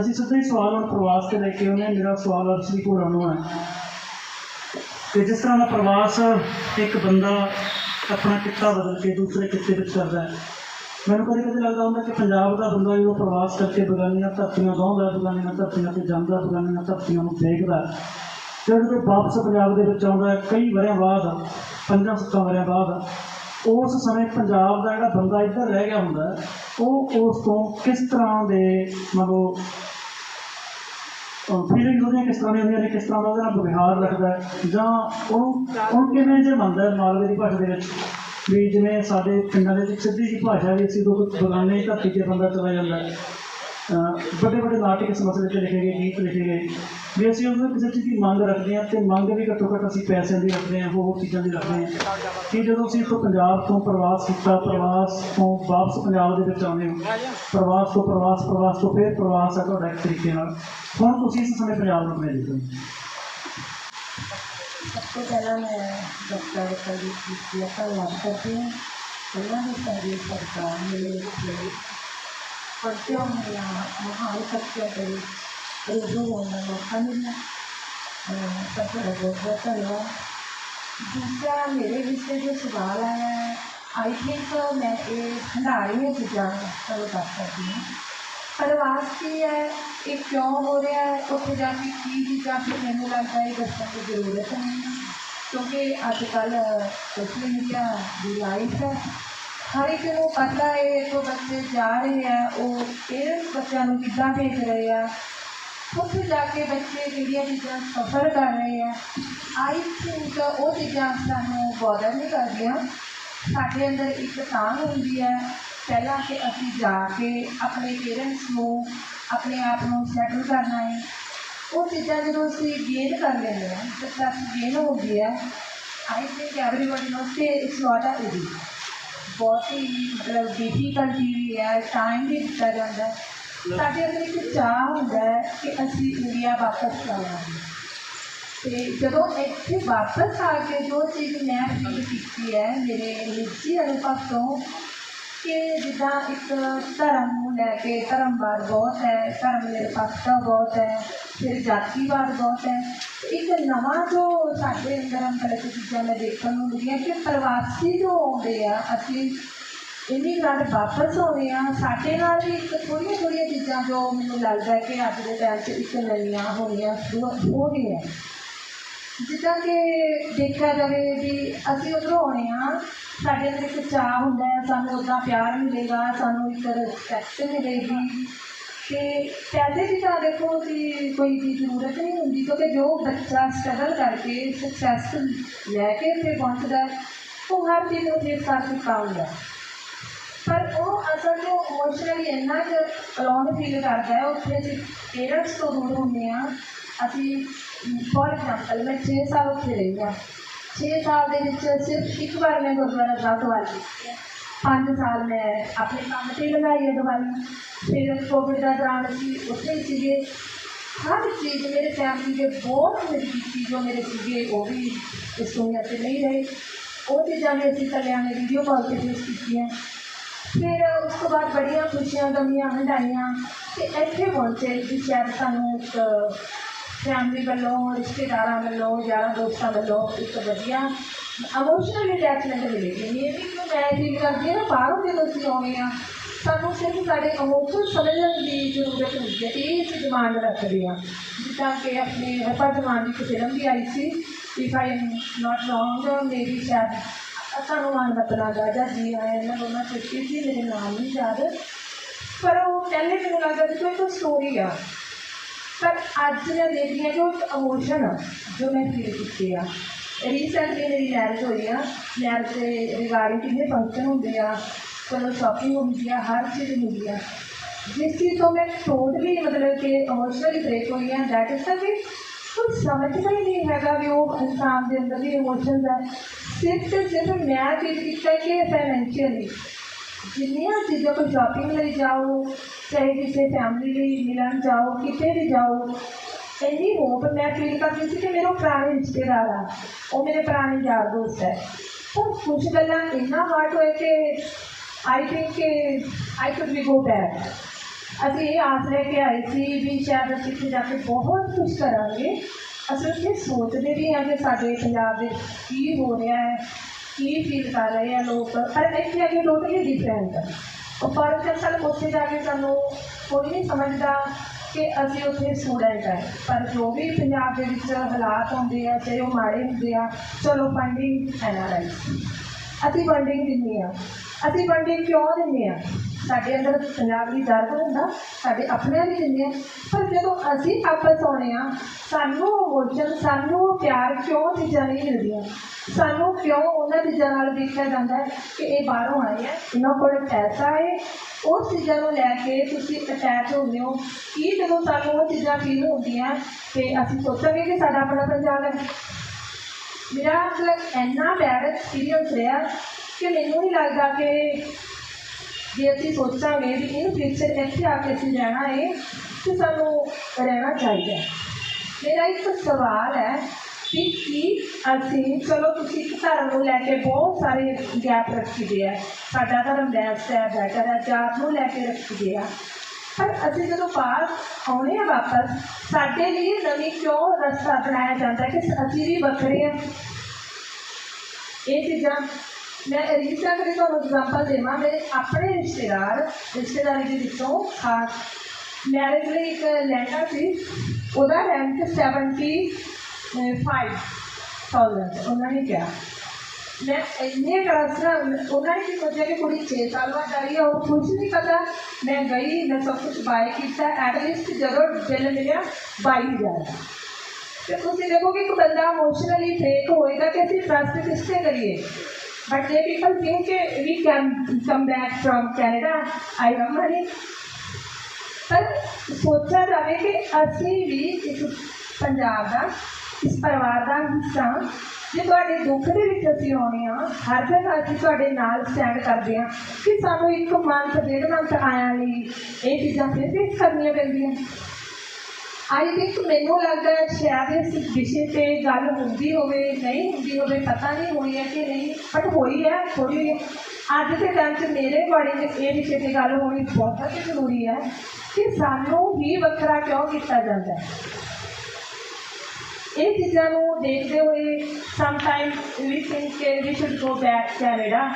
ਅਸੀਂ ਸਿੱਧਾ ਹੀ ਸਵਾਲ ਹੁਣ ਪ੍ਰਵਾਸ ਤੇ ਲੈ ਕੇ ਆਉਂਦੇ ਹਾਂ ਮੇਰਾ ਸਵਾਲ ਅਰਸ਼ਦੀ ਘੋੜਾ ਨੂੰ ਹੈ ਕਿ ਜਿਸ ਤਰ੍ਹਾਂ ਦਾ ਪ੍ਰਵਾਸ ਇੱਕ ਬੰਦਾ ਆਪਣਾ ਕਿੱਤਾ ਬਦਲ ਕੇ ਦੂਸਰੇ ਕਿੱਤੇ ਵਿੱਚ ਕਰਦਾ ਹੈ ਮੈਨੂੰ ਕਦੇ ਕਦੇ ਲੱਗਦਾ ਹੁੰਦਾ ਕਿ ਪੰਜਾਬ ਦਾ ਬੰਦਾ ਜਦੋਂ ਪ੍ਰਵਾਸ ਕਰਕੇ ਬਗਾਨੀਆਂ ਧਰਤੀਆਂ ਗਾਉਂਦਾ ਬਗਾਨੀਆਂ ਧਰਤੀਆਂ ਤੇ ਜਾਂਦਾ ਬਗਾਨੀਆਂ ਧਰਤੀਆਂ ਨੂੰ ਦੇਖਦਾ ਹੈ। ਤੇ ਜਦੋਂ ਵਾਪਸ ਪੰਜਾਬ ਦੇ ਵਿੱਚ ਆਉਂਦਾ ਕਈ ਵਰਿਆਂ ਬਾਅਦ, ਪੰਜਾਂ ਸੱਤਾਂ ਵਰਿਆਂ ਬਾਅਦ, ਉਸ ਸਮੇਂ ਪੰਜਾਬ ਦਾ ਜਿਹੜਾ ਬੰਦਾ ਇੱਧਰ ਰਹਿ ਗਿਆ ਹੁੰਦਾ ਉਹ ਉਸ ਤੋਂ ਕਿਸ ਤਰ੍ਹਾਂ ਦੇ ਮਤਲਬ ਫੀਲਿੰਗ ਉਹਦੀਆਂ ਕਿਸ ਤਰ੍ਹਾਂ ਦੀਆਂ ਹੁੰਦੀਆਂ ਨੇ, ਕਿਸ ਤਰ੍ਹਾਂ ਦਾ ਉਹਦੇ ਨਾਲ ਵਿਵਹਾਰ ਰੱਖਦਾ ਜਾਂ ਉਹਨੂੰ ਉਹਨੂੰ ਕਿਵੇਂ ਜੇ ਮੰਨਦਾ ਮਾਲਵੇ ਦੀ ਭਾਸ਼ਾ ਦੇ ਵਿੱਚ? ਵੀ ਜਿਵੇਂ ਸਾਡੇ ਪਿੰਡਾਂ ਦੇ ਵਿੱਚ ਸਿੱਧੀ ਜੀ ਭਾਸ਼ਾ ਵੀ ਅਸੀਂ ਲੋਕ ਬਗਾਨੇ ਧਰਤੀ ਤੇ ਬੰਦਾ ਚਲਾ ਜਾਂਦਾ ਹੈ। ਵੱਡੇ ਵੱਡੇ ਨਾਟਕ ਇਸ ਮਸਲੇ ਤੇ ਲਿਖੇ ਗਏ, ਗੀਤ ਲਿਖੇ ਗਏ। ਵੀ ਅਸੀਂ ਉਹਨਾਂ ਕਿਸੇ ਚੀਜ਼ ਦੀ ਮੰਗ ਰੱਖਦੇ ਹਾਂ ਤੇ ਮੰਗ ਵੀ ਘੱਟੋ ਘੱਟ ਅਸੀਂ ਪੈਸਿਆਂ ਦੀ ਰੱਖਦੇ ਹਾਂ ਹੋਰ ਚੀਜ਼ਾਂ ਦੀ ਰੱਖਦੇ ਹਾਂ। ਕਿ ਜਦੋਂ ਅਸੀਂ ਇੱਥੋਂ ਪੰਜਾਬ ਤੋਂ ਪ੍ਰਵਾਸ ਕੀਤਾ, ਪ੍ਰਵਾਸ ਤੋਂ ਵਾਪਸ ਪੰਜਾਬ ਦੇ ਵਿੱਚ ਆਉਂਦੇ ਹਾਂ, ਪ੍ਰਵਾਸ ਤੋਂ ਪ੍ਰਵਾਸ ਪ੍ਰਵਾਸ ਤੋਂ ਫਿਰ ਪ੍ਰਵਾਸ ਹੈ ਤੁਹਾਡਾ ਇੱਕ ਤਰੀਕੇ ਨਾਲ। ਹੁਣ ਤੁਸੀਂ ਇਸ ਸਮੇਂ ਪੰਜਾਬ ਨੂੰ ਮਿਲ ਦੇਖਦੇ ਹੋ? ਸਭ ਤੋਂ ਪਹਿਲਾਂ ਮੈਂ ਡਾਕਟਰ ਕਲਦੀਪ ਜੀ ਦਾ ਧੰਨਵਾਦ ਕਰਦੀ ਹਾਂ। ਉਹਨਾਂ ਦੀ ਸਾਰੀ ਸਰਕਾਰ ਮੇਰੇ ਲਈ ਪੜ੍ਹਤੇ ਹੋਏ ਮਹਾਨ ਸੱਚਿਆ ਦੇ ਰੂਬਰੂ ਹੋਣ ਦਾ ਮੌਕਾ ਮਿਲਿਆ ਅਹ ਬਹੁਤ ਬਹੁਤ ਧੰਨਵਾਦ ਦੂਸਰਾ ਮੇਰੇ ਵਿਸ਼ੇ ਜੋ ਸਵਾਲ ਆਇਆ ਹੈ ਆਈ ਥਿੰਕ ਮੈਂ ਇਹ ਖੰਡਾਰੀਆਂ ਚੀਜ਼ਾਂ ਤੁਹਾਨੂੰ ਦੱਸ ਸਕਦੀ ਹਾਂ ਪ੍ਰਵਾਸ ਕੀ ਹੈ? ਇਹ ਕਿਉਂ ਹੋ ਰਿਹਾ? ਹੈ ਉੱਥੇ ਜਾ ਕੇ ਕੀ ਚੀਜ਼ਾਂ ਫਿਰ ਮੈਨੂੰ ਲੱਗਦਾ ਹੈ ਦੱਸਣ ਦੀ ਜ਼ਰੂਰਤ ਨਹੀਂ ਕਿਉਂਕਿ ਅੱਜ ਕੱਲ੍ਹ ਸੋਸ਼ਲ ਮੀਡੀਆ ਦੀ ਲਾਈਫ ਹੈ। ਹਰ ਇੱਕ ਨੂੰ ਪਤਾ ਹੈ ਜੋ ਬੱਚੇ ਜਾ ਰਹੇ ਆ ਉਹ ਪੇਰੈਂਟਸ ਬੱਚਿਆਂ ਨੂੰ ਕਿੱਦਾਂ ਭੇਜ ਰਹੇ ਆ? ਉੱਥੇ ਜਾ ਕੇ ਬੱਚੇ ਜਿਹੜੀਆਂ ਚੀਜ਼ਾਂ ਸਫਰ ਕਰ ਰਹੇ ਆ, ਆਈ ਥਿੰਕ ਉਹ ਚੀਜ਼ਾਂ ਸਾਨੂੰ ਬੋਦਰ ਨਹੀਂ ਕਰਦੀਆਂ। ਸਾਡੇ ਅੰਦਰ ਇੱਕ ਤਾਂ ਹੁੰਦੀ ਹੈ, ਪਹਿਲਾਂ ਕਿ ਅਸੀਂ ਜਾ ਕੇ ਆਪਣੇ ਪੇਰੈਂਟਸ ਨੂੰ, ਆਪਣੇ ਆਪ ਨੂੰ ਸੈਟਲ ਕਰਨਾ ਹੈ। ਉਹ ਚੀਜ਼ਾਂ ਜਦੋਂ ਅਸੀਂ ਗੇਨ ਕਰ ਲੈਂਦੇ ਹਾਂ ਸਕਸੈਸ ਗੇਨ ਹੁੰਦੀ ਹੈ ਆਈ ਥਿੰਕ ਐਵਰੀਬਡੀ ਨੋਸ ਕਿ ਇਟਸ ਨਾਟ ਅ ਈਜ਼ੀ ਬਹੁਤ ਹੀ ਮਤਲਬ ਡਿਫਿਕਲਟੀ ਹੈ ਟਾਈਮ ਵੀ ਦਿੱਤਾ ਜਾਂਦਾ ਸਾਡੇ ਅੰਦਰ ਇੱਕ ਚਾਹ ਹੁੰਦਾ ਹੈ ਕਿ ਅਸੀਂ ਇੰਡੀਆ ਵਾਪਸ ਆਵਾਂਗੇ ਤੇ ਜਦੋਂ ਇੱਥੇ ਵਾਪਸ ਆ ਕੇ ਜੋ ਚੀਜ਼ ਮੈਂ ਫੀਲ ਕੀਤੀ ਹੈ ਮੇਰੇ ਨਿੱਜੀ ਅਨੁਭਵ ਤੋਂ ਕਿ ਜਿੱਦਾਂ ਇੱਕ ਧਰਮ ਨੂੰ ਲੈ ਕੇ ਧਰਮਵਾਦ ਬਹੁਤ ਹੈ, ਧਰਮ ਨਿਰਪੱਖਤਾ ਬਹੁਤ ਹੈ, ਫਿਰ ਜਾਤੀਵਾਦ ਬਹੁਤ ਹੈ ਇੱਕ ਨਵਾਂ ਜੋ ਸਾਡੇ ਅੰਦਰ ਅੰਦਰ ਚੀਜ਼ਾਂ ਮੈਂ ਦੇਖਣ ਨੂੰ ਮਿਲੀਆਂ ਕਿ ਪ੍ਰਵਾਸੀ ਜੋ ਆਉਂਦੇ ਆ, ਅਸੀਂ ਇਹਦੀ ਗੱਲ ਵਾਪਸ ਆਉਂਦੇ ਆ, ਸਾਡੇ ਨਾਲ ਵੀ ਇੱਕ ਥੋੜ੍ਹੀਆਂ ਥੋੜ੍ਹੀਆਂ ਚੀਜ਼ਾਂ ਜੋ ਮੈਨੂੰ ਲੱਗਦਾ ਕਿ ਅੱਜ ਦੇ ਟਾਈਮ 'ਚ ਇੱਕ ਨਵੀਆਂ ਹੋਣੀਆਂ ਸ਼ੁਰੂ ਹੋ ਗਈਆਂ। ਜਿੱਦਾਂ ਕਿ ਦੇਖਿਆ ਜਾਵੇ ਵੀ ਅਸੀਂ ਉੱਧਰੋਂ ਆਉਣੇ ਆ, ਸਾਡੇ ਅੰਦਰ ਇੱਕ ਚਾਹ ਹੁੰਦਾ ਹੈ, ਸਾਨੂੰ ਉੱਦਾਂ ਪਿਆਰ ਮਿਲੇਗਾ, ਸਾਨੂੰ ਇੱਕ ਰਿਸਪੈਕਟ ਮਿਲੇਗੀ। ਤੇ ਪੈਸੇ ਦੀ ਤਾਂ ਦੇਖੋ ਕਿ ਕੋਈ ਵੀ ਜ਼ਰੂਰਤ ਨਹੀਂ ਹੁੰਦੀ, ਕਿਉਂਕਿ ਜੋ ਬੱਚਾ ਸਟਰਗਲ ਕਰਕੇ ਸਕਸੈਸ ਲੈ ਕੇ ਇੱਥੇ ਪਹੁੰਚਦਾ ਉਹ ਹਰ ਚੀਜ਼ ਨੂੰ ਫੇਸ ਕਰ ਚੁੱਕਾ ਹੁੰਦਾ ਪਰ ਉਹ ਅਸਲ ਜੋ ਇਮੋਸ਼ਨਲੀ ਇੰਨਾ ਕੁ ਅਲੋਨ ਫੀਲ ਕਰਦਾ ਹੈ, ਉੱਥੇ ਅਸੀਂ ਪੇਰੈਂਟਸ ਤੋਂ ਦੂਰ ਹੁੰਦੇ ਆ ਅਸੀਂ ਫੋਰ ਐਗਜ਼ਾਮਪਲ ਮੈਂ 6 ਸਾਲ ਉੱਥੇ ਰਹੀ ਹਾਂ। 6 ਸਾਲ ਦੇ ਵਿੱਚ ਸਿਰਫ ਇੱਕ ਵਾਰ ਮੈਂ ਗੁਰਦੁਆਰਾ ਸਾਹਿਬ ਤੋਂ ਕੀਤੀ ਹੈ ਪੰਜ ਸਾਲ ਮੈਂ ਆਪਣੇ ਕੰਮ ਤੇ ਲਗਾਈ ਹੈ ਦਵਾਈ ਫਿਰ ਕੋਵਿਡ ਦਾ ਦੌਰਾਨ ਅਸੀਂ ਉੱਥੇ ਹੀ ਸੀਗੇ। ਹਰ ਚੀਜ਼ ਮੇਰੇ ਫੈਮਿਲੀ ਦੇ ਬਹੁਤ ਮੇਰੀ ਕੀਤੀ ਜੋ ਮੇਰੇ ਸੀਗੇ, ਉਹ ਵੀ ਇਸ ਦੁਨੀਆ ਤੇ ਨਹੀਂ ਰਹੇ। ਉਹ ਚੀਜ਼ਾਂ ਵੀ ਅਸੀਂ ਇਕੱਲਿਆਂ ਨੇ ਵੀਡੀਓ ਕਾਲ ਤੇ ਫੇਸ ਕੀਤੀਆਂ ਫਿਰ ਉਸ ਤੋਂ ਬਾਅਦ ਬੜੀਆਂ ਖੁਸ਼ੀਆਂ, ਗਮੀਆਂ ਹੰਡਾਈਆਂ ਤੇ ਇੱਥੇ ਪਹੁੰਚੇ ਕਿ ਸ਼ਾਇਦ ਸਾਨੂੰ ਇੱਕ ਫੈਮਿਲੀ ਵੱਲੋਂ, ਰਿਸ਼ਤੇਦਾਰਾਂ ਵੱਲੋਂ, ਯਾਰਾਂ ਦੋਸਤਾਂ ਵੱਲੋਂ ਇੱਕ ਵਧੀਆ ਇਮੋਸ਼ਨਲ ਅਟੈਚਮੈਂਟ ਮਿਲੇਗੀ। ਇਹ ਵੀ ਕਿ ਮੈਂ ਫੀਲ ਕਰਦੀ ਹਾਂ ਬਾਹਰੋਂ ਜਦੋਂ ਅਸੀਂ ਆਉਂਦੇ ਹਾਂ, ਸਾਨੂੰ ਸਿਰਫ ਸਾਡੇ ਇਮੋਸ਼ਨ ਸਮਝਣ ਦੀ ਜ਼ਰੂਰਤ ਹੁੰਦੀ ਹੈ। ਇਹ ਅਸੀਂ ਡਿਮਾਂਡ ਰੱਖਦੇ ਹਾਂ। ਜਿੱਦਾਂ ਕਿ ਆਪਣੇ ਹਰਪਾ ਜਮਾਨ ਦੀ ਇੱਕ ਫਿਲਮ ਵੀ ਆਈ ਸੀ if I am not wrong ਮੇਰੀ ਸ਼ਾਇਦ ਤੁਹਾਨੂੰ ਮਾਨ ਬਤਨਾ ਦਾ ਜੀ ਆਏ ਇਹਨਾਂ ਦੋਨਾਂ ਚਿੱਠੀ ਸੀ, ਮੇਰੇ ਨਾਮ ਨਹੀਂ ਯਾਦ। ਪਰ ਉਹ ਪਹਿਲੇ ਮੈਨੂੰ ਲੱਗਦਾ ਸੀ ਕਿ ਇੱਕ ਸਟੋਰੀ ਆ। ਪਰ ਅੱਜ ਮੈਂ ਦੇਖਦੀ ਹਾਂ ਕਿ ਉਹ ਇਮੋਸ਼ਨ ਆ, ਜੋ ਮੈਂ ਫੀਲ ਕੀਤੀ ਆ। ਰੀਸੈਂਟਲੀ ਮੇਰੀ ਮੈਰਿਜ ਹੋਈ ਆ ਮੈਰਿਜ ਦੇ ਰਿਗਾਰਡਿੰਗ ਕਿੰਨੇ ਫੰਕਸ਼ਨ ਹੁੰਦੇ ਆ ਕਦੋਂ ਸ਼ਾਪਿੰਗ ਹੁੰਦੀ ਆ, ਹਰ ਚੀਜ਼ ਹੁੰਦੀ ਆ। ਜਿਸ ਚੀਜ਼ ਤੋਂ ਮੈਂ ਟੋਟਲੀ ਮਤਲਬ ਕਿ ਇਮੋਸ਼ਨਲੀ ਬ੍ਰੇਕ ਹੋਈ ਆ ਦੈਟ ਇਜ਼ ਵੀ ਕੁਝ ਸਮਝਦਾ ਹੀ ਨਹੀਂ ਹੈਗਾ ਵੀ ਉਹ ਇਨਸਾਨ ਦੇ ਅੰਦਰ ਵੀ ਇਮੋਸ਼ਨਸ ਆ। ਸਿਰਫ ਤੇ ਸਿਰਫ ਮੈਂ ਫੀਲ ਕੀਤਾ ਕਿ ਫਾਈਨੈਂਸ਼ੀਅਲੀ ਜਿੰਨੀਆਂ ਚੀਜ਼ਾਂ ਕੋਈ ਸ਼ਾਪਿੰਗ ਲਈ ਜਾਓ, ਚਾਹੇ ਕਿਸੇ ਫੈਮਿਲੀ ਲਈ ਮਿਲਣ ਜਾਓ, ਕਿਤੇ ਵੀ ਜਾਓ, ਇੰਨੀ ਹੋਪ ਮੈਂ ਫੀਲ ਕਰਦੀ ਸੀ ਕਿ ਮੇਰੇ ਉਹ ਪੁਰਾਣੇ ਰਿਸ਼ਤੇਦਾਰ ਆ, ਉਹ ਮੇਰੇ ਪੁਰਾਣੇ ਯਾਰ ਦੋਸਤ ਹੈ। ਪਰ ਕੁਝ ਗੱਲਾਂ ਇੰਨਾ ਹਾਰਟ ਹੋਏ ਕਿ ਆਈ ਥਿੰਕ ਕਿ I could we go back ਅਸੀਂ ਇਹ ਆਸ ਲੈ ਕੇ ਆਏ ਸੀ ਵੀ ਸ਼ਾਇਦ ਅਸੀਂ ਇੱਥੇ ਜਾ ਕੇ ਬਹੁਤ ਕੁਝ ਕਰਾਂਗੇ। ਅਸੀਂ ਉੱਥੇ ਸੋਚਦੇ ਵੀ ਹਾਂ ਕਿ ਸਾਡੇ ਪੰਜਾਬ ਵਿੱਚ ਕੀ ਹੋ ਰਿਹਾ ਹੈ, ਕੀ ਫੀਲ ਕਰ ਰਹੇ ਆ ਲੋਕ। ਪਰ ਇੱਥੇ ਆ ਕੇ ਟੋਟਲੀ ਡਿਫਰੈਂਟ ਉਹ ਪਰ ਜਦ ਉੱਥੇ ਜਾ ਕੇ ਸਾਨੂੰ ਕੋਈ ਨਹੀਂ ਸਮਝਦਾ ਕਿ ਅਸੀਂ ਉੱਥੇ ਸਟੂਡੈਂਟ ਹੈ ਪਰ ਜੋ ਵੀ ਪੰਜਾਬ ਦੇ ਵਿੱਚ ਹਾਲਾਤ ਹੁੰਦੇ ਆ, ਚਾਹੇ ਉਹ ਮਾੜੇ ਹੁੰਦੇ ਆ, ਚਲੋ ਫੰਡਿੰਗ ਐਨਆਰਆਈ ਅਸੀਂ ਫੰਡਿੰਗ ਦਿੰਦੇ ਆ। ਅਸੀਂ ਫੰਡਿੰਗ ਕਿਉਂ ਦਿੰਦੇ ਆ? ਸਾਡੇ ਅੰਦਰ ਪੰਜਾਬ ਦੀ ਦਰਦ ਹੁੰਦਾ, ਸਾਡੇ ਆਪਣੇ ਦੀ ਦਿੰਦੇ ਪਰ ਜਦੋਂ ਅਸੀਂ ਆਪਸ ਆਉਣੇ ਆ ਸਾਨੂੰ ਇਮੋਸ਼ਨ ਸਾਨੂੰ ਪਿਆਰ ਕਿਉਂ ਚੀਜ਼ਾਂ ਨਹੀਂ ਮਿਲਦੀਆਂ? ਸਾਨੂੰ ਕਿਉਂ ਉਹਨਾਂ ਚੀਜ਼ਾਂ ਨਾਲ ਦੇਖਿਆ ਜਾਂਦਾ ਹੈ ਕਿ ਇਹ ਬਾਹਰੋਂ ਆਏ ਹੈ ਇਹਨਾਂ ਕੋਲ ਪੈਸਾ ਹੈ? ਉਹ ਚੀਜ਼ਾਂ ਨੂੰ ਲੈ ਕੇ ਤੁਸੀਂ ਅਟੈਚ ਹੁੰਦੇ ਹੋ। ਕੀ ਜਦੋਂ ਸਾਨੂੰ ਉਹ ਚੀਜ਼ਾਂ ਫੀਲ ਹੁੰਦੀਆਂ ਤੇ ਅਸੀਂ ਸੋਚਾਂਗੇ ਕਿ ਸਾਡਾ ਆਪਣਾ ਪੰਜਾਬ ਹੈ? ਮੇਰਾ ਮਤਲਬ ਇੰਨਾ ਬੈਡ ਐਕਸਪੀਰੀਅੰਸ ਰਿਹਾ ਕਿ ਮੈਨੂੰ ਨਹੀਂ ਲੱਗਦਾ ਕਿ ਜੇ ਅਸੀਂ ਸੋਚਾਂਗੇ ਵੀ ਇਨ ਫਿਊਚਰ ਇੱਥੇ ਆ ਕੇ ਅਸੀਂ ਰਹਿਣਾ ਹੈ ਤੇ ਸਾਨੂੰ ਰਹਿਣਾ ਚਾਹੀਦਾ ਮੇਰਾ ਇੱਕ ਸਵਾਲ ਹੈ ਕਿ ਕੀ ਅਸੀਂ, ਚਲੋ ਤੁਸੀਂ ਧਰਮ ਨੂੰ ਲੈ ਕੇ ਬਹੁਤ ਸਾਰੇ ਗੈਪ ਰੱਖੀਦੇ ਆ। ਸਾਡਾ ਧਰਮ ਬੈਸਟ ਹੈ ਬੈਟਰ ਹੈ, ਜਾਤ ਨੂੰ ਲੈ ਕੇ ਰੱਖੀਦੇ ਆ। ਪਰ ਅਸੀਂ ਜਦੋਂ ਬਾਹਰ ਆਉਣੇ ਆ ਵਾਪਸ, ਸਾਡੇ ਲਈ ਨਵੀਂ ਕਿਉਂ ਰਸਤਾ ਬਣਾਇਆ ਜਾਂਦਾ ਕਿ ਅਸੀਂ ਵੀ ਵੱਖਰੇ ਹਾਂ ਇਹ ਚੀਜ਼ਾਂ ਮੈਂ ਰੀਸੈਂਟਲੀ ਤੁਹਾਨੂੰ ਐਗਜ਼ਾਮਪਲ ਦੇਵਾਂ ਮੇਰੇ ਆਪਣੇ ਰਿਸ਼ਤੇਦਾਰ, ਰਿਸ਼ਤੇਦਾਰੀ ਦੇ ਵਿੱਚੋਂ ਖਾਸ ਮੈਰਿਜ ਲਈ ਇੱਕ ਲਹਿੰਗਾ ਸੀ। ਉਹਦਾ ਰੈਂਕ 75000 ਉਹਨਾਂ ਨੇ ਕਿਹਾ। ਮੈਂ ਇੰਨੇ ਕਲਾਸ ਉਹਨਾਂ ਨੇ ਵੀ ਸੋਚਿਆ ਕਿ ਕੁੜੀ 6 ਸਾਲ ਬਾਅਦ ਆਈ ਹੈ ਉਹ ਕੁਝ ਨਹੀਂ ਪਤਾ। ਮੈਂ ਗਈ, ਮੈਂ ਸਭ ਕੁਝ ਬਾਏ ਕੀਤਾ। ਐਟਲੀਸਟ ਜਦੋਂ ਬਿੱਲ ਮਿਲਿਆ 22000 ਤੇ ਤੁਸੀਂ ਦੇਖੋ ਕਿ ਇੱਕ ਬੰਦਾ ਇਮੋਸ਼ਨਲੀ ਫੇਕ ਹੋਏਗਾ ਕਿ ਅਸੀਂ ਟਰਸਟ ਕਿਸ ਤੇ ਕਰੀਏ? ਬਟ ਦੇ ਪੀਪਲ ਥਿੰਕ ਕਿ we can come back from Canada I love ਪਰ ਸੋਚਿਆ ਜਾਵੇ ਕਿ ਅਸੀਂ ਵੀ ਇਸ ਪੰਜਾਬ ਦਾ ਇਸ ਪਰਿਵਾਰ ਦਾ ਹਿੱਸਾ ਜੇ ਤੁਹਾਡੇ ਦੁੱਖ ਦੇ ਵਿੱਚ ਅਸੀਂ ਆਉਣੇ ਆ ਹਰ ਜਗ੍ਹਾ ਅਸੀਂ ਤੁਹਾਡੇ ਨਾਲ ਸਟੈਂਡ ਕਰਦੇ ਹਾਂ ਕਿ ਸਾਨੂੰ ਇੱਕ ਮੰਥ ਡੇਢ ਮੰਥ ਆਇਆ ਲਈ ਇਹ ਚੀਜ਼ਾਂ ਫਿਰ ਫੇਸ ਕਰਨੀਆਂ ਪੈਂਦੀਆਂ ਆਈ ਥਿੰਕ ਮੈਨੂੰ ਲੱਗਦਾ ਹੈ ਸ਼ਾਇਦ ਇਸ ਵਿਸ਼ੇ ਤੇ ਗੱਲ ਹੁੰਦੀ ਹੋਵੇ, ਨਹੀਂ ਹੁੰਦੀ ਹੋਵੇ, ਪਤਾ ਨਹੀਂ ਹੋਈ ਹੈ ਕਿ ਨਹੀਂ ਬਟ ਹੋਈ ਹੈ ਥੋੜੀ ਅੱਜ ਦੇ ਟਾਈਮ 'ਚ ਮੇਰੇ ਅਕੋਰਡਿੰਗ ਇਹ ਵਿਸ਼ੇ ਤੇ ਗੱਲ ਹੋਣੀ ਬਹੁਤ ਜ਼ਰੂਰੀ ਹੈ ਕਿ ਸਾਨੂੰ ਹੀ ਵੱਖਰਾ ਕਿਉਂ ਕੀਤਾ ਜਾਂਦਾ ਹੈ। ਇਹ ਚੀਜ਼ਾਂ ਨੂੰ ਦੇਖਦੇ ਹੋਏ ਸਮ ਟਾਈਮ ਵੀ ਥਿੰਕ ਕਿ we should go back Canada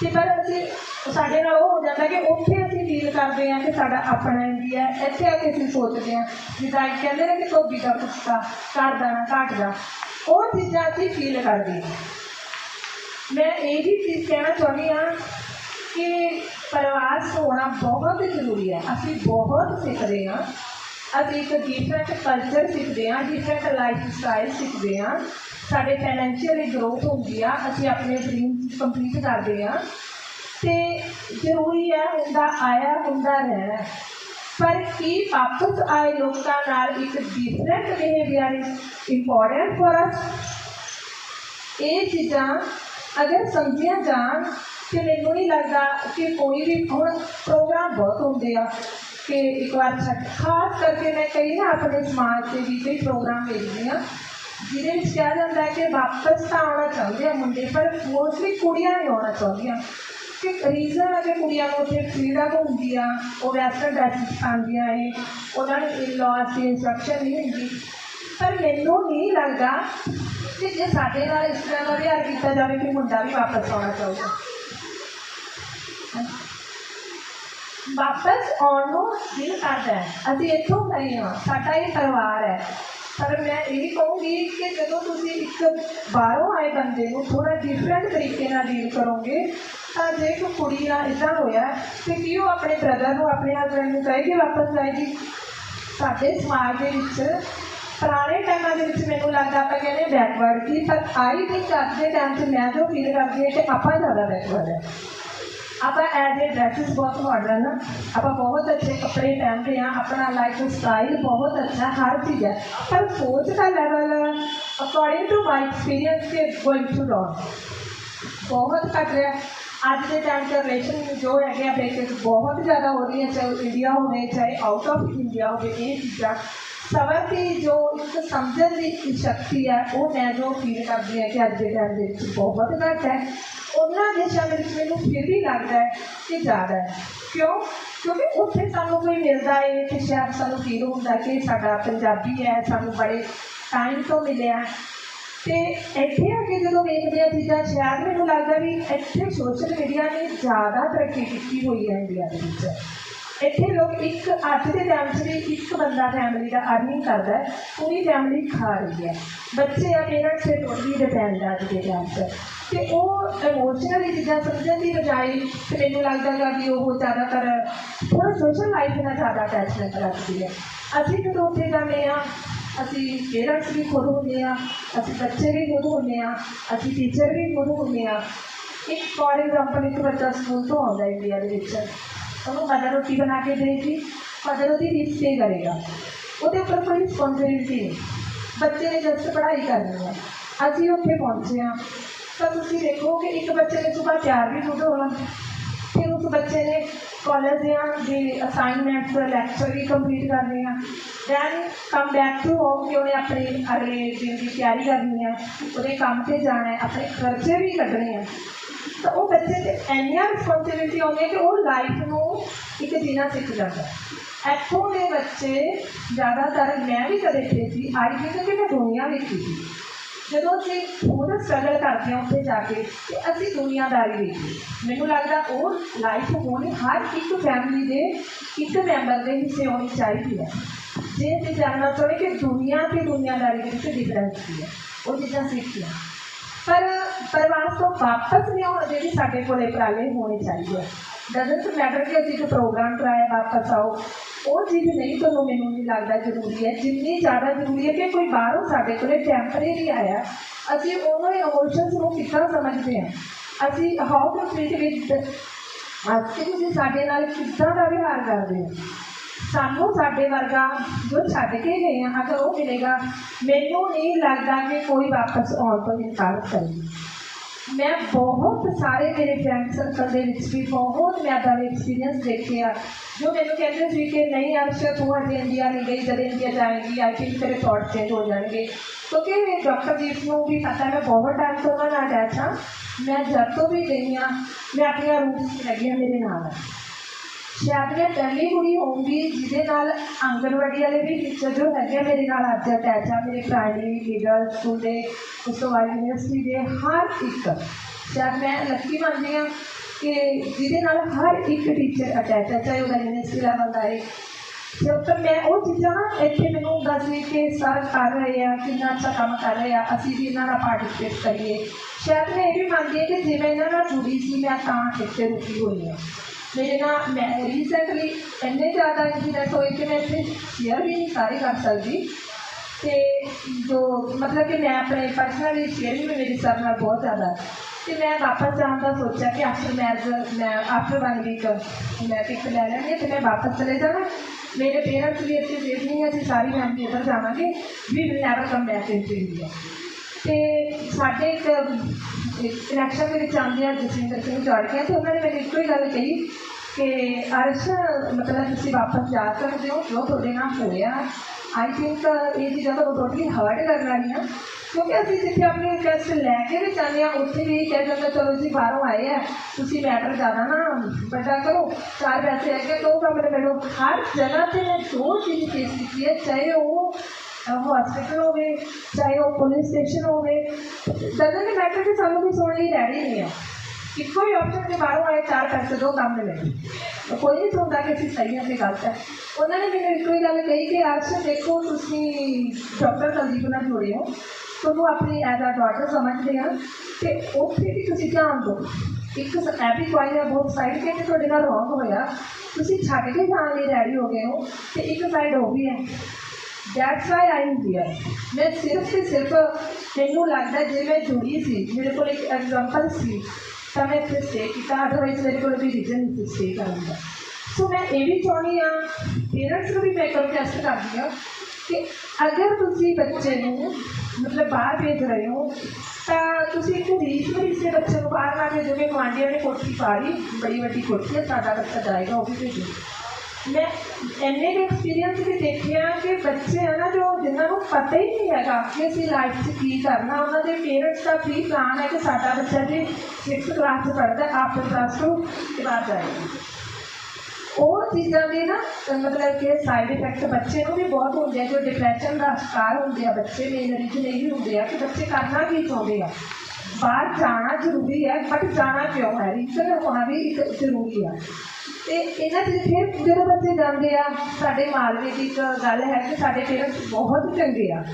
ਤੇ ਪਰ ਅਸੀਂ ਸਾਡੇ ਨਾਲ ਉਹ ਹੋ ਜਾਂਦਾ ਕਿ ਉੱਥੇ ਅਸੀਂ ਫੀਲ ਕਰਦੇ ਹਾਂ ਕਿ ਸਾਡਾ ਆਪਣਾ ਇੰਡੀਆ ਹੈ, ਇੱਥੇ ਆ ਕੇ ਅਸੀਂ ਸੋਚਦੇ ਹਾਂ। ਜਿੱਦਾਂ ਕਹਿੰਦੇ ਨੇ ਕਿ ਧੋਬੀ ਦਾ ਕੁੱਤਾ ਘਰ ਦਾ ਨਾ ਘਾਟ ਦਾ ਉਹ ਚੀਜ਼ਾਂ ਅਸੀਂ ਫੀਲ ਕਰਦੇ ਹਾਂ। ਮੈਂ ਇਹ ਵੀ ਚੀਜ਼ ਕਹਿਣਾ ਚਾਹੁੰਦੀ ਹਾਂ ਕਿ ਪਰਿਵਾਰ ਹੋਣਾ ਬਹੁਤ ਜ਼ਰੂਰੀ ਹੈ। ਅਸੀਂ ਬਹੁਤ ਸਿੱਖਦੇ ਹਾਂ। ਅਸੀਂ ਇੱਕ ਡਿਫਰੈਂਟ ਕਲਚਰ ਸਿੱਖਦੇ ਹਾਂ ਡਿਫਰੈਂਟ ਲਾਈਫ ਸਟਾਈਲ ਸਿੱਖਦੇ ਹਾਂ। ਸਾਡੇ ਫਾਈਨੈਂਸ਼ੀਅਲੀ ਗਰੋਥ ਹੁੰਦੀ ਆ। ਅਸੀਂ ਆਪਣੇ ਡ੍ਰੀਮਸ ਕੰਪਲੀਟ ਕਰਦੇ ਹਾਂ। ਤੇ ਜ਼ਰੂਰੀ ਹੈ ਹੁੰਦਾ ਆਇਆ ਹੁੰਦਾ ਰਹਿਣਾ। ਪਰ ਕੀ ਵਾਪਸ ਆਏ ਲੋਕਾਂ ਨਾਲ ਇੱਕ different behaviour important for us ਇਹ ਚੀਜ਼ਾਂ ਅਗਰ ਸਮਝੀਆਂ ਜਾਣ ਤੇ ਮੈਨੂੰ ਨਹੀਂ ਲੱਗਦਾ ਕਿ ਕੋਈ ਵੀ ਹੁਣ ਪ੍ਰੋਗਰਾਮ ਬਹੁਤ ਹੁੰਦੇ ਆ ਕਿ ਇੱਕ ਵਾਰ ਛੱਡ ਖਾਸ ਕਰਕੇ ਮੈਂ ਕਈ ਨਾ ਆਪਣੇ ਸਮਾਜ ਦੇ ਵੀ ਕਈ ਪ੍ਰੋਗਰਾਮ ਵੇਖਦੀ ਹਾਂ, ਜਿਹਦੇ ਵਿੱਚ ਕਿਹਾ ਜਾਂਦਾ ਹੈ ਕਿ ਵਾਪਸ ਤਾਂ ਆਉਣਾ ਚਾਹੁੰਦੇ ਆ ਮੁੰਡੇ, ਪਰ ਮੋਸਟਲੀ ਕੁੜੀਆਂ ਨਹੀਂ ਆਉਣਾ ਚਾਹੁੰਦੀਆਂ। ਕਿ ਰੀਜ਼ਨ ਹੈ ਕਿ ਕੁੜੀਆਂ ਨੂੰ ਉੱਥੇ ਫਰੀडम ਹੁੰਦੀ ਆ ਉਹ ਵੈਸਟਰਨ ਡਰੈਸਿਸ ਪਾਉਂਦੀਆਂ ਏ ਉਹਨਾਂ ਨੂੰ ਇਨ ਦੀ ਇੰਸਟਰਕਸ਼ਨ ਨਹੀਂ ਹੁੰਦੀ। ਪਰ ਮੈਨੂੰ ਨਹੀਂ ਲੱਗਦਾ ਕਿ ਜੇ ਸਾਡੇ ਨਾਲ ਇਸ ਤਰ੍ਹਾਂ ਦਾ ਵਿਹਾਰ ਕੀਤਾ ਜਾਵੇ ਕਿ ਮੁੰਡਾ ਵੀ ਵਾਪਸ ਆਉਣਾ ਚਾਹੂਗਾ ਵਾਪਸ ਆਉਣ ਨੂੰ ਦਿਲ ਕਰਦਾ ਹੈ। ਅਸੀਂ ਇੱਥੋਂ ਗਏ ਹਾਂ, ਸਾਡਾ ਇਹ ਪਰਿਵਾਰ ਹੈ। ਪਰ ਮੈਂ ਇਹ ਵੀ ਕਹੂੰਗੀ ਕਿ ਜਦੋਂ ਤੁਸੀਂ ਬਾਹਰੋਂ ਆਏ ਬੰਦੇ ਨੂੰ ਥੋੜਾ ਡਿਫਰੈਂਟ ਤਰੀਕੇ ਨਾਲ ਡੀਲ ਕਰੋਗੇ, ਤਾਂ ਜੇ ਕੋਈ ਕੁੜੀ ਨਾਲ ਇੱਦਾਂ ਹੋਇਆ ਤੇ ਕੀ ਉਹ ਆਪਣੇ ਬ੍ਰਦਰ ਨੂੰ, ਆਪਣੇ ਹਸਬੈਂਡ ਨੂੰ ਕਹੇਗੀ ਵਾਪਸ ਆਏਗੀ ਸਾਡੇ ਸਮਾਜ ਦੇ ਵਿੱਚ ਪੁਰਾਣੇ ਟਾਈਮਾਂ ਦੇ ਵਿੱਚ ਮੈਨੂੰ ਲੱਗਦਾ ਆਪਾਂ ਕਹਿੰਦੇ ਬੈਕਵਰਡ ਸੀ, ਪਰ ਆਈ ਥਿੰਕ ਅੱਜ ਦੇ ਟਾਈਮ 'ਚ ਮੈਂ ਜੋ ਫੀਲ ਕਰਦੀ ਹਾਂ ਕਿ ਆਪਾਂ ਜ਼ਿਆਦਾ ਬੈਕਵਰਡ ਹੈ। ਆਪਾਂ ਐਜ਼ ਏ ਡਰੈਸਿਸ ਬਹੁਤ ਮਾਡਰਨ ਆਪਾਂ ਬਹੁਤ ਅੱਛੇ ਕੱਪੜੇ ਪਹਿਨਦੇ ਆ ਆਪਣਾ ਲਾਈਫ ਸਟਾਈਲ ਬਹੁਤ ਅੱਛਾ, ਹਰ ਚੀਜ਼ ਹੈ। ਪਰ ਸੋਚ ਦਾ level according to my experience K going to down ਬਹੁਤ ਘੱਟ ਰਿਹਾ। ਅੱਜ ਦੇ ਟਾਈਮ ਜਨਰੇਸ਼ਨ ਜੋ ਹੈਗੇ ਆ ਬੇਸਿਕ ਬਹੁਤ ਜ਼ਿਆਦਾ ਹੋ ਰਹੀ ਹੈ ਚਾਹੇ ਇੰਡੀਆ ਹੋਵੇ, ਚਾਹੇ ਆਊਟ ਆਫ ਇੰਡੀਆ ਹੋਵੇ, ਇਹ ਚੀਜ਼ਾਂ। ਸਬਰ ਦੀ ਜੋ ਇੱਕ ਸਮਝਣ ਦੀ ਸ਼ਕਤੀ ਹੈ, ਉਹ ਮੈਂ ਜੋ ਫੀਲ ਕਰਦੀ ਹਾਂ ਕਿ ਅੱਜ ਦੇ ਟਾਈਮ ਦੇ ਵਿੱਚ ਬਹੁਤ ਘੱਟ ਹੈ। ਉਹਨਾਂ ਦੇਸ਼ਾਂ ਦੇ ਵਿੱਚ ਮੈਨੂੰ ਫਿਰ ਵੀ ਲੱਗਦਾ ਹੈ ਕਿ ਜ਼ਿਆਦਾ ਹੈ। ਕਿਉਂ? ਕਿਉਂਕਿ ਉੱਥੇ ਸਾਨੂੰ ਕੋਈ ਮਿਲਦਾ ਹੈ ਕਿ ਸ਼ਾਇਦ ਸਾਨੂੰ ਫੀਲ ਹੁੰਦਾ ਕਿ ਸਾਡਾ ਪੰਜਾਬੀ ਹੈ, ਸਾਨੂੰ ਬੜੇ ਟਾਈਮ ਤੋਂ ਮਿਲਿਆ ਤੇ ਇੱਥੇ ਆ ਕੇ ਜਦੋਂ ਵੇਖਦੇ ਆ ਚੀਜ਼ਾਂ, ਸ਼ਾਇਦ ਮੈਨੂੰ ਲੱਗਦਾ ਵੀ ਇੱਥੇ ਸੋਸ਼ਲ ਮੀਡੀਆ ਨੇ ਜ਼ਿਆਦਾ ਤਰੱਕੀ ਕੀਤੀ ਹੋਈ ਹੈ ਇੰਡੀਆ ਦੇ ਵਿੱਚ। ਇੱਥੇ ਲੋਕ ਇੱਕ, ਅੱਜ ਦੇ ਟਾਈਮ 'ਚ ਵੀ ਇੱਕ ਬੰਦਾ ਫੈਮਿਲੀ ਦਾ ਅਰਨਿੰਗ ਕਰਦਾ ਹੈ ਪੂਰੀ ਫੈਮਿਲੀ ਖਾ ਰਹੀ ਹੈ। ਬੱਚੇ ਆ ਪੇਰੈਂਟਸ ਤੇ ਟੋਟਲੀ ਡਿਪੈਂਡ ਆ ਅੱਜ ਦੇ ਟਾਈਮ 'ਚ। ਤੇ ਉਹ ਇਮੋਸ਼ਨਲੀ ਚੀਜ਼ਾਂ ਸਮਝਣ ਦੀ ਬਜਾਏ ਤੇ ਮੈਨੂੰ ਲੱਗਦਾ ਗਾ ਵੀ ਉਹ ਜ਼ਿਆਦਾਤਰ ਥੋੜਾ ਸੋਸ਼ਲ ਲਾਈਫ ਨਾਲ ਜ਼ਿਆਦਾ ਅਟੈਚਮੈਂਟ ਰੱਖਦੀ ਹੈ। ਅਸੀਂ ਜਦੋਂ ਉੱਥੇ ਜਾਂਦੇ ਆ ਅਸੀਂ ਪੇਰੈਂਟਸ ਵੀ ਖੁਦ ਹੁੰਦੇ ਆ ਅਸੀਂ ਬੱਚੇ ਵੀ ਖੁਦ ਹੁੰਦੇ ਆ ਅਸੀਂ ਟੀਚਰ ਵੀ ਖੁਦ ਹੁੰਦੇ ਆ ਇੱਕ ਫੋਰ ਐਗਜ਼ਾਮਪਲ ਇੱਕ ਬੱਚਾ ਸਕੂਲ ਤੋਂ ਆਉਂਦਾ ਇੰਡੀਆ ਦੇ ਵਿੱਚ। ਉਹਨੂੰ ਮਦਰ ਰੋਟੀ ਬਣਾ ਕੇ ਦੇਗੀ ਮਦਰ ਉਹਦੀ ਰੀਸ ਪੇ ਕਰੇਗਾ। ਉਹਦੇ ਉੱਪਰ ਕੋਈ ਰਿਸਪੌਂਸਿਬਿਲਿਟੀ ਨਹੀਂ। ਬੱਚੇ ਨੇ ਜਸਟ ਪੜ੍ਹਾਈ ਕਰਨੀ ਹੈ। ਅਸੀਂ ਉੱਥੇ ਪਹੁੰਚੇ ਹਾਂ। ਤਾਂ ਤੁਸੀਂ ਦੇਖੋ ਕਿ ਇੱਕ ਬੱਚੇ ਨੇ ਸੁਬਾਹ ਤਿਆਰ ਵੀ ਖੁਦ ਹੋਣਾ ਫਿਰ ਉਸ ਬੱਚੇ ਨੇ ਕਾਲਜ ਦੀਆਂ ਦੇ ਅਸਾਈਨਮੈਂਟਸ ਲੈਕਚਰ ਵੀ ਕੰਪਲੀਟ ਕਰਨੇ ਆ then come back to home ਕਿ ਉਹਨੇ ਆਪਣੇ ਅਗਲੇ ਦਿਨ ਦੀ ਤਿਆਰੀ ਕਰਨੀ ਹੈ ਉਹਦੇ ਕੰਮ ਤੇ ਜਾਣਾ ਹੈ, ਆਪਣੇ ਖਰਚੇ ਵੀ ਕੱਢਣੇ ਆ। ਤਾਂ ਉਹ ਬੱਚੇ ਤੇ ਇੰਨੀਆਂ ਰਿਸਪੌਂਸਿਬਿਲਿਟੀ ਆਉਂਦੀਆਂ ਕਿ ਉਹ ਲਾਈਫ ਨੂੰ ਇੱਕ ਜੀਣਾ ਸਿੱਖ ਜਾਂਦਾ ਇੱਥੋਂ ਦੇ ਬੱਚੇ ਜ਼ਿਆਦਾਤਰ ਮੈਂ ਵੀ ਕਦੇ ਦੇਖੇ ਸੀ ਆਈ ਥਿੰਕ ਕਿ ਮੈਂ ਦੁਨੀਆ ਵਿੱਚ ਸੀ। ਜਦੋਂ ਅਸੀਂ ਖੁਦ ਸਟਰਗਲ ਕਰਦੇ ਹਾਂ ਉੱਥੇ ਜਾ ਕੇ, ਤੇ ਅਸੀਂ ਦੁਨੀਆਦਾਰੀ ਵੇਖੀ ਮੈਨੂੰ ਲੱਗਦਾ ਉਹ ਲਾਈਫ ਹੋਣੀ ਹਰ ਇੱਕ ਫੈਮਿਲੀ ਦੇ ਇੱਕ ਮੈਂਬਰ ਦੇ ਹਿੱਸੇ ਹੋਣੀ ਚਾਹੀਦੀ ਹੈ। ਜੇ ਅਸੀਂ ਜਾਣਨਾ ਚਾਹੁੰਦੇ ਕਿ ਦੁਨੀਆ ਤੇ ਦੁਨੀਆਦਾਰੀ ਦੇ ਵਿੱਚ ਡਿਫਰੈਂਸ ਕੀ ਹੈ, ਉਹ ਚੀਜ਼ਾਂ ਸਿੱਖੀਆਂ। ਪਰ ਪ੍ਰਵਾਸ ਤੋਂ ਵਾਪਸ ਨਹੀਂ ਆਉਣਾ ਜਿਹੜੀ ਸਾਡੇ ਕੋਲੇ ਉਪਰਾਲੇ ਹੋਣੇ ਚਾਹੀਦੇ ਡਜ਼ਨਟ ਮੈਟਰ ਕਿ ਅਸੀਂ ਇੱਕ ਪ੍ਰੋਗਰਾਮ ਕਰਾਇਆ ਵਾਪਸ ਆਓ ਉਹ ਚੀਜ਼ ਨਹੀਂ ਤੁਹਾਨੂੰ ਮੈਨੂੰ ਨਹੀਂ ਲੱਗਦਾ ਜ਼ਰੂਰੀ ਹੈ, ਜਿੰਨੀ ਜ਼ਿਆਦਾ ਜ਼ਰੂਰੀ ਹੈ ਕਿ ਕੋਈ ਬਾਹਰੋਂ ਸਾਡੇ ਕੋਲੇ ਟੈਂਪਰੇਰੀ ਆਇਆ, ਅਸੀਂ ਉਹਨਾਂ ਦੇ ਇਮੋਸ਼ਨਸ ਨੂੰ ਕਿੱਦਾਂ ਸਮਝਦੇ ਹਾਂ? ਅਸੀਂ ਹਾਊ ਟੂ ਟ੍ਰੀਟ ਵਿਦ ਅੱਜ ਤੁਸੀਂ ਸਾਡੇ ਨਾਲ ਕਿੱਦਾਂ ਦਾ ਵਿਵਹਾਰ ਕਰਦੇ ਹੋ? ਸਾਨੂੰ ਸਾਡੇ ਵਰਗਾ ਜੋ ਛੱਡ ਕੇ ਗਏ ਆ, ਅਗਰ ਉਹ ਮਿਲੇਗਾ, ਮੈਨੂੰ ਨਹੀਂ ਲੱਗਦਾ ਕਿ ਕੋਈ ਵਾਪਸ ਆਉਣ ਤੋਂ ਇਨਕਾਰ ਕਰੇ ਮੈਂ ਬਹੁਤ ਸਾਰੇ ਮੇਰੇ ਫਰੈਂਡ ਸਰਕਲ ਦੇ ਵਿੱਚ ਵੀ ਬਹੁਤ ਮੈਂ ਦਾ ਐਕਸਪੀਰੀਅੰਸ ਦੇਖੇ ਆ। ਜੋ ਮੈਨੂੰ ਕਹਿੰਦੇ ਸੀ ਕਿ ਨਹੀਂ ਅਰਸ਼ਾ ਤੂੰ ਅਜੇ ਇੰਡੀਆ ਨਹੀਂ ਗਈ ਜਦ ਇੰਡੀਆ ਜਾਏਗੀ ਆਈ ਥਿੰਕ ਤੇਰੇ ਥਾਟ ਚੇਂਜ ਹੋ ਜਾਣਗੇ। ਕਿਉਂਕਿ ਡਾਕਟਰ ਜੀਤ ਨੂੰ ਵੀ ਪਤਾ ਮੈਂ ਬਹੁਤ ਟਾਈਮ ਤੋਂ ਉਹਨਾਂ ਨਾਲ ਅਟੈਚ ਹਾਂ। ਮੈਂ ਜਦ ਤੋਂ ਵੀ ਗਈ ਹਾਂ ਮੈਂ ਆਪਣੀਆਂ ਰੂਟਸ ਲੱਗੀਆਂ ਮੇਰੇ ਨਾਲ। ਆ। ਸ਼ਾਇਦ ਮੈਂ ਪਹਿਲੀ ਕੁੜੀ ਹੋਊਂਗੀ ਜਿਹਦੇ ਨਾਲ ਆਂਗਣਵਾੜੀ ਵਾਲੇ ਵੀ ਟੀਚਰ ਜੋ ਹੈਗੇ ਆ, ਮੇਰੇ ਨਾਲ ਅੱਜ ਅਟੈਚ ਆ ਮੇਰੇ ਪ੍ਰਾਇਮਰੀ ਮਿਡਲ ਸਕੂਲ ਦੇ ਉਸ ਤੋਂ ਬਾਅਦ ਯੂਨੀਵਰਸਿਟੀ ਦੇ ਹਰ ਇੱਕ ਸ਼ਾਇਦ ਮੈਂ ਲੱਕੀ ਮੰਨਦੀ ਹਾਂ ਕਿ ਜਿਹਦੇ ਨਾਲ ਹਰ ਇੱਕ ਟੀਚਰ ਅਟੈਚ ਹੈ, ਚਾਹੇ ਉਹਦਾ ਯੂਨੀਵਰਸਿਟੀ ਲੈਵਲ ਦਾ ਹੈ। ਤੇ ਉੱਪਰ ਮੈਂ ਉਹ ਚੀਜ਼ਾਂ ਇੱਥੇ ਮੈਨੂੰ ਹੁੰਦਾ ਕਿ ਸਰ ਕਰ ਰਹੇ ਆ, ਕਿੰਨਾ ਅੱਛਾ ਕੰਮ ਕਰ ਰਹੇ ਆ, ਅਸੀਂ ਵੀ ਇਹਨਾਂ ਨਾਲ ਪਾਰਟਿਸਿਪੇਟ ਕਰੀਏ। ਸ਼ਾਇਦ ਮੈਂ ਇਹ ਵੀ ਮੰਨਦੀ ਹਾਂ ਕਿ ਜਿਵੇਂ ਇਹਨਾਂ ਨਾਲ ਜੁੜੀ ਸੀ, ਮੈਂ ਤਾਂ ਇੱਥੇ ਰੁਕੀ ਹੋਈ ਹਾਂ। ਮੇਰੇ ਨਾਲ, ਮੈਂ ਰੀਸੈਂਟਲੀ ਇੰਨੇ ਜ਼ਿਆਦਾ ਇੰਸੀਡੈਂਟ ਹੋਏ ਕਿ ਮੈਂ ਇੱਥੇ ਸ਼ੇਅਰ ਵੀ ਨਹੀਂ ਸਾਰੇ ਕਰ ਸਕਦੀ। ਤੇ ਜੋ ਮਤਲਬ ਕਿ ਮੈਂ ਆਪਣੇ ਪਰਸਨਲੀ ਸ਼ੇਅਰਿੰਗ ਵੀ ਮੇਰੀ ਸਰ ਨਾਲ ਬਹੁਤ ਜ਼ਿਆਦਾ ਹੈ। ਤੇ ਮੈਂ ਵਾਪਸ ਜਾਣ ਦਾ ਸੋਚਿਆ ਕਿ ਆਫਟਰ ਮੈਰਿਜ ਮੈਂ ਆਫਟਰ ਵਨ ਵੀਕ ਮੈਂ ਟਿਕਟ ਲੈ ਲੈਂਦੀ ਹਾਂ ਤੇ ਮੈਂ ਵਾਪਸ ਚਲੇ ਜਾਣਾ ਮੇਰੇ ਪੇਰੈਂਟਸ ਵੀ ਇੱਥੇ ਸੇਫ ਨਹੀਂ ਅਸੀਂ ਸਾਰੀ ਫੈਮਿਲੀ ਇੱਧਰ ਜਾਵਾਂਗੇ। We will never come back in India ਤੇ ਸਾਡੇ ਇੱਕ ਕਨੈਕਸ਼ਨ ਦੇ ਵਿੱਚ ਆਉਂਦੇ ਆ ਜਸਵਿੰਦਰ ਸਿੰਘ ਜੋੜਕੇ ਤੇ ਉਹਨਾਂ ਨੇ ਮੈਨੂੰ ਇੱਕੋ ਹੀ ਗੱਲ ਕਹੀ ਕਿ ਅਰਸ਼, ਮਤਲਬ ਤੁਸੀਂ ਵਾਪਸ ਜਾ ਸਕਦੇ ਹੋ, ਜੋ ਤੁਹਾਡੇ ਨਾਲ ਹੋਇਆ ਆਈ ਥਿੰਕ uh, ਇਹ ਚੀਜ਼ਾਂ ਤੁਹਾਨੂੰ ਟੋਟਲੀ ਹਰਟ ਕਰਨ ਵਾਲੀਆਂ ਕਿਉਂਕਿ ਅਸੀਂ ਜਿੱਥੇ ਆਪਣੇ ਟੈਸਟ ਲੈ ਕੇ ਵੀ ਜਾਂਦੇ ਹਾਂ, ਉੱਥੇ ਵੀ ਇਹ ਕਹਿ ਦਿੰਦੇ ਚਲੋ ਜੀ ਬਾਹਰੋਂ ਆਏ ਆ, ਤੁਸੀਂ ਮੈਟਰ ਜ਼ਿਆਦਾ ਨਾ ਵੱਡਾ ਕਰੋ, ਚਾਰ ਪੈਸੇ ਹੈਗੇ, ਦੋ ਕਮਰੇ ਮੈਨੂੰ ਹਰ ਜਗ੍ਹਾ ਤੇ ਮੈਂ ਜੋ ਚੀਜ਼ ਫੇਸ ਕੀਤੀ ਹੈ, ਚਾਹੇ ਉਹ ਹਸਪੀਟਲ ਹੋਵੇ, ਚਾਹੇ ਉਹ ਪੁਲਿਸ ਸਟੇਸ਼ਨ ਹੋਵੇ ਡਜ਼ਨਟ ਮੈਟਰ ਕਿ ਸਾਨੂੰ ਵੀ ਸੁਣ ਲਈ ਰੈਡੀ ਨਹੀਂ ਆ ਇੱਕੋ ਹੀ ਆਪਸ਼ਨ ਦੇ ਬਾਹਰੋਂ ਆਏ, ਚਾਰ ਪੈਸੇ, ਦੋ ਕੰਮ ਮਿਲੇ ਕੋਈ ਨਹੀਂ ਸੁਣਦਾ ਕਿ ਅਸੀਂ ਸਹੀ ਹਾਂ ਕਿ ਗਲਤ ਹੈ। ਉਹਨਾਂ ਨੇ ਮੈਨੂੰ ਇੱਕੋ ਹੀ ਗੱਲ ਕਹੀ ਕਿ ਅਰਸ਼ ਦੇਖੋ, ਤੁਸੀਂ ਡਾਕਟਰ ਸੰਦੀਪ ਨਾਲ ਜੁੜੇ ਹੋ। ਤੁਹਾਨੂੰ ਆਪਣੀ ਐਜ਼ ਆ ਡਾਟਰ ਸਮਝਦੇ ਆ ਤੇ ਉੱਥੇ ਵੀ ਤੁਸੀਂ ਧਿਆਨ ਦਿਓ। ਇੱਕ ਐਪੀ ਕੋਈ ਹੈ, ਬਹੁਤ ਸਾਈਡ ਕਿ ਤੁਹਾਡੇ ਨਾਲ ਰੋਂਗ ਹੋਇਆ। ਤੁਸੀਂ ਛੱਡ ਕੇ ਜਾਣ ਲਈ ਰੈਡੀ ਹੋ ਗਏ ਹੋ ਤੇ ਇੱਕ ਸਾਈਡ ਹੋ ਗਈ ਹੈ। That's why I am here ਮੈਂ ਸਿਰਫ ਤੇ ਸਿਰਫ ਮੈਨੂੰ ਲੱਗਦਾ ਜੇ ਮੈਂ ਜੁੜੀ ਸੀ, ਮੇਰੇ ਕੋਲ ਇੱਕ ਐਗਜ਼ਾਮਪਲ ਸੀ। ਤਾਂ ਮੈਂ ਇੱਥੇ ਸਟੇ ਕੀਤਾ ਅਦਰਵਾਈਜ਼ ਮੇਰੇ ਕੋਲ ਵੀ ਰੀਜ਼ਨ ਨਹੀਂ ਸਟੇ ਕਰਨ ਦਾ ਸੋ ਮੈਂ ਇਹ ਵੀ ਚਾਹੁੰਦੀ ਹਾਂ ਪੇਰੈਂਟਸ ਨੂੰ ਵੀ ਮੈਂ ਕੰਟੈਸਟ ਕਰਦੀ ਹਾਂ ਕਿ ਅਗਰ ਤੁਸੀਂ ਬੱਚੇ ਨੂੰ ਮਤਲਬ ਬਾਹਰ ਭੇਜ ਰਹੇ ਹੋ, ਤਾਂ ਤੁਸੀਂ ਇੱਕ ਰੀਸ ਵੀ ਇਸੇ ਬੱਚੇ ਨੂੰ ਬਾਹਰ ਨਾ ਭੇਜੋ ਕਿ ਗੁਆਂਢੀਆਂ ਨੇ ਕੋਠੀ ਪਾ ਲਈ ਬੜੀ ਵੱਡੀ ਕੋਠੀ ਹੈ ਸਾਡਾ ਬੱਚਾ ਜਾਏਗਾ, ਉਹ ਵੀ ਭੇਜੋ। ਮੈਂ ਇੰਨੇ ਕੁ ਐਕਸਪੀਰੀਅੰਸ ਵੀ ਦੇਖਿਆ ਕਿ ਬੱਚੇ ਆ ਨਾ ਜੋ ਜਿਨ੍ਹਾਂ ਨੂੰ ਪਤਾ ਹੀ ਨਹੀਂ ਹੈਗਾ ਕਿ ਅਸੀਂ ਲਾਈਫ 'ਚ ਕੀ ਕਰਨਾ, ਉਹਨਾਂ ਦੇ ਪੇਰੈਂਟਸ ਦਾ ਕੀ ਪਲਾਨ ਹੈ ਕਿ ਸਾਡਾ ਬੱਚਾ ਜੀ 6th ਕਲਾਸ 'ਚ ਪੜ੍ਹਦਾ ਆਫਟਰ ਕਲਾਸ 2 ਕੇ ਬਾਅਦ ਜਾਏਗਾ ਉਹ ਚੀਜ਼ਾਂ ਦੇ ਨਾ, ਮਤਲਬ ਕਿ ਸਾਈਡ ਇਫੈਕਟ ਬੱਚੇ ਨੂੰ ਵੀ ਬਹੁਤ ਹੁੰਦੇ ਆ, ਜੋ ਡਿਪਰੈਸ਼ਨ ਦਾ ਸ਼ਿਕਾਰ ਹੁੰਦੇ ਆ ਬੱਚੇ ਮੇਨਰੀ ਰੀਜ਼ਨ ਇਹ ਹੁੰਦੇ ਆ ਕਿ ਬੱਚੇ ਕਰਨਾ ਕੀ ਚਾਹੁੰਦੇ ਆ। ਬਾਹਰ ਜਾਣਾ ਜ਼ਰੂਰੀ ਹੈ ਬਟ ਜਾਣਾ ਕਿਉਂ ਹੈ? ਰੀਜ਼ਨ ਹੋਣਾ ਵੀ ਇੱਕ ਜ਼ਰੂਰੀ ਆ ਤੇ ਇਹਨਾਂ ਦੇ ਫਿਰ ਜਦੋਂ ਬੱਚੇ ਜਾਂਦੇ ਆ, ਸਾਡੇ ਮਾਲਵੇ ਦੀ ਇੱਕ ਗੱਲ ਹੈ ਕਿ ਸਾਡੇ ਪੇਰੈਂਟਸ ਬਹੁਤ ਚੰਗੇ ਆ।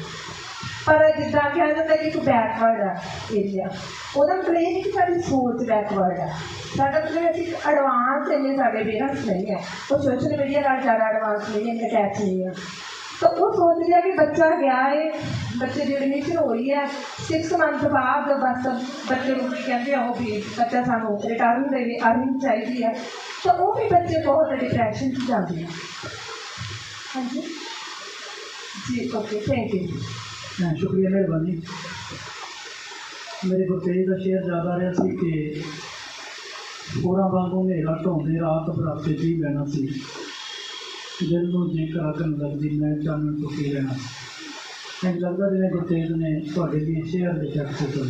ਪਰ ਜਿੱਦਾਂ ਕਿ ਇਹਨਾਂ ਦਾ ਇੱਕ ਬੈਕਵਰਡ ਆ ਏਰੀਆ ਉਹਦਾ ਮਤਲਬ ਇਹ ਨਹੀਂ ਕਿ ਸਾਡੀ ਸੋਚ ਬੈਕਵਰਡ ਆ। ਸਾਡਾ ਮਤਲਬ ਅਸੀਂ ਐਡਵਾਂਸ ਇੰਨੇ ਸਾਡੇ ਪੇਰੈਂਟਸ ਨਹੀਂ ਹੈ। ਉਹ ਸੋਸ਼ਲ ਮੀਡੀਆ ਨਾਲ ਜ਼ਿਆਦਾ ਐਡਵਾਂਸ ਨਹੀਂ, ਇੰਨੇ ਅਟੈਚ ਨਹੀਂ ਆ। ਤਾਂ ਉਹ ਸੋਚ ਲਿਆ ਕਿ ਬੱਚਾ ਗਿਆ ਏ, ਬੱਚੇ ਦੀ ਐਡਮਿਸ਼ਨ ਹੋਈ ਹੈ 6 ਮੰਥ ਬਾਅਦ ਬਸ ਬੱਚੇ ਨੂੰ ਕਹਿੰਦੇ ਆ, ਉਹ ਵੀ ਬੱਚਾ ਸਾਨੂੰ ਰਿਟਰਨ ਦੇਵੇ ਅਰਨਿੰਗ ਚਾਹੀਦੀ ਹੈ ਤਾਂ ਉਹ ਵੀ ਬੱਚੇ ਬਹੁਤ ਡਿਪਰੈਸ਼ਨ 'ਚ ਜਾਂਦੇ ਆ। ਹਾਂਜੀ? ਜੀ ਓਕੇ ਥੈਂਕ ਯੂ ਸ਼ੁਕਰੀਆ, ਮਿਹਰਬਾਨੀ। ਮੇਰੇ ਗੁਰਤੇਜ ਦਾ ਸ਼ੇਅਰ ਜ਼ਿਆਦਾ ਰਿਹਾ ਸੀ ਕਿ ਹੋਰਾਂ ਵਾਂਗੂ ਹਨੇਰਾ ਢੋਂਦੇ, ਰਾਤ ਬਰਾਤੇ ਦੀ ਬਹਿਣਾ ਸੀ। ਜਦੋਂ ਨੂੰ ਜੇਕਰ ਕਰਨ ਲੱਗਦੀ, ਮੈਂ ਚਾਨਣ ਟੁੱਟੀ ਰਹਿਣਾ। ਸੀ ਮੈਨੂੰ ਲੱਗਦਾ ਜਿਵੇਂ ਗੁਰਤੇਜ ਨੇ ਤੁਹਾਡੇ ਲਈ ਸ਼ੇਅਰ ਦੇ ਟੈਕਸਟ ਤੋਂ